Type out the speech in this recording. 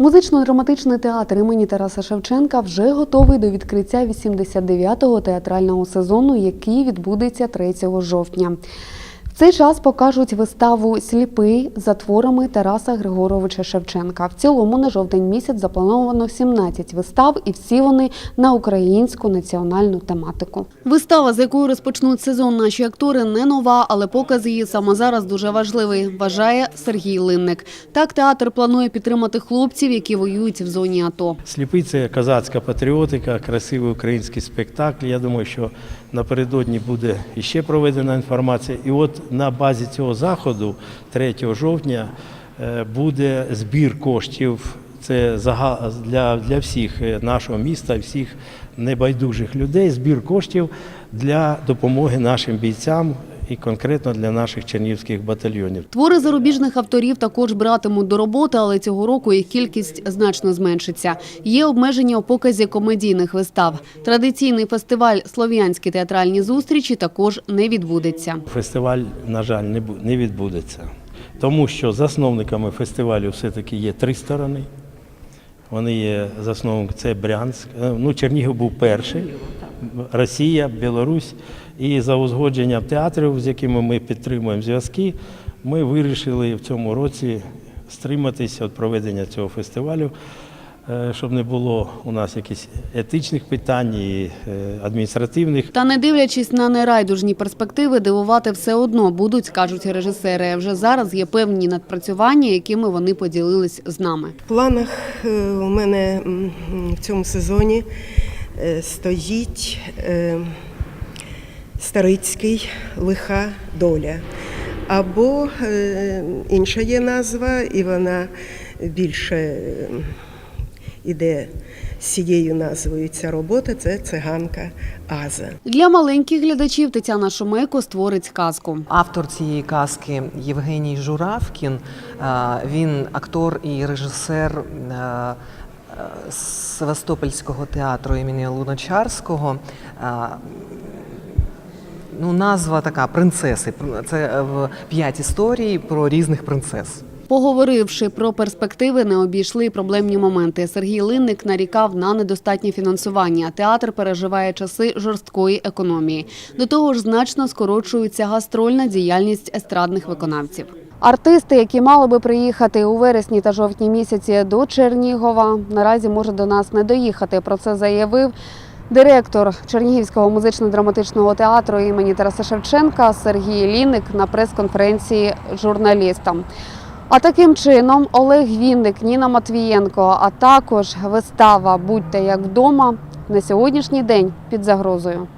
Музично-драматичний театр імені Тараса Шевченка вже готовий до відкриття 89-го театрального сезону, який відбудеться 3 жовтня. Цей час покажуть виставу Сліпий за творами Тараса Григоровича Шевченка. В цілому на жовтень місяць заплановано 17 вистав, і всі вони на українську національну тематику. Вистава, з якою розпочнуть сезон наші актори, не нова, але показ її саме зараз дуже важливий, вважає Сергій Линник. Так театр планує підтримати хлопців, які воюють в зоні АТО. Сліпий це козацька патріотика, красивий український спектакль. Я думаю, що напередодні буде іще проведена інформація. І от на базі цього заходу, 3 жовтня, е, буде збір коштів. Це для, для всіх е, нашого міста, всіх небайдужих людей. Збір коштів для допомоги нашим бійцям і конкретно для наших чернігівських батальйонів. Твори зарубіжних авторів також братимуть до роботи, але цього року їх кількість значно зменшиться. Є обмеження у показі комедійних вистав. Традиційний фестиваль Слов'янські театральні зустрічі також не відбудеться. Фестиваль, на жаль, не відбудеться, тому що засновниками фестивалю все-таки є три сторони. Вони є засновник, це Брянськ. е, Ну, Чернігів був перший, Росія, Білорусь. І за узгодженням театрів, з якими ми підтримуємо зв'язки, ми вирішили в цьому році стриматися від проведення цього фестивалю, е, щоб не було у нас якихось етичних питань і е, адміністративних. Та не дивлячись на нерайдужні перспективи, дивувати все одно будуть, кажуть режисери. Вже зараз є певні надпрацювання, якими вони поділились з нами. В планах е, у мене в цьому сезоні стоїть е, Старицький лиха доля. Або е, інша є назва, і вона більше е, іде з цією назвою. Ця робота це циганка Аза. Для маленьких глядачів Тетяна Шумейко створить казку. Автор цієї казки Євгеній Журавкін. е, Він актор і режисер е, е, Севастопольського театру імені Луначарського. Е, Ну, назва така принцеси. Це е, п'ять історій про різних принцес. Поговоривши про перспективи, не обійшли проблемні моменти. Сергій Линник нарікав на недостатнє фінансування. Театр переживає часи жорсткої економії. До того ж, значно скорочується гастрольна діяльність естрадних виконавців. Артисти, які мали би приїхати у вересні та жовтні місяці до Чернігова, наразі можуть до нас не доїхати. Про це заявив директор Чернігівського музично-драматичного театру імені Тараса Шевченка Сергій Лінник на прес-конференції журналістам. А таким чином Олег Вінник, Ніна Матвієнко, а також вистава Будьте як вдома на сьогоднішній день під загрозою.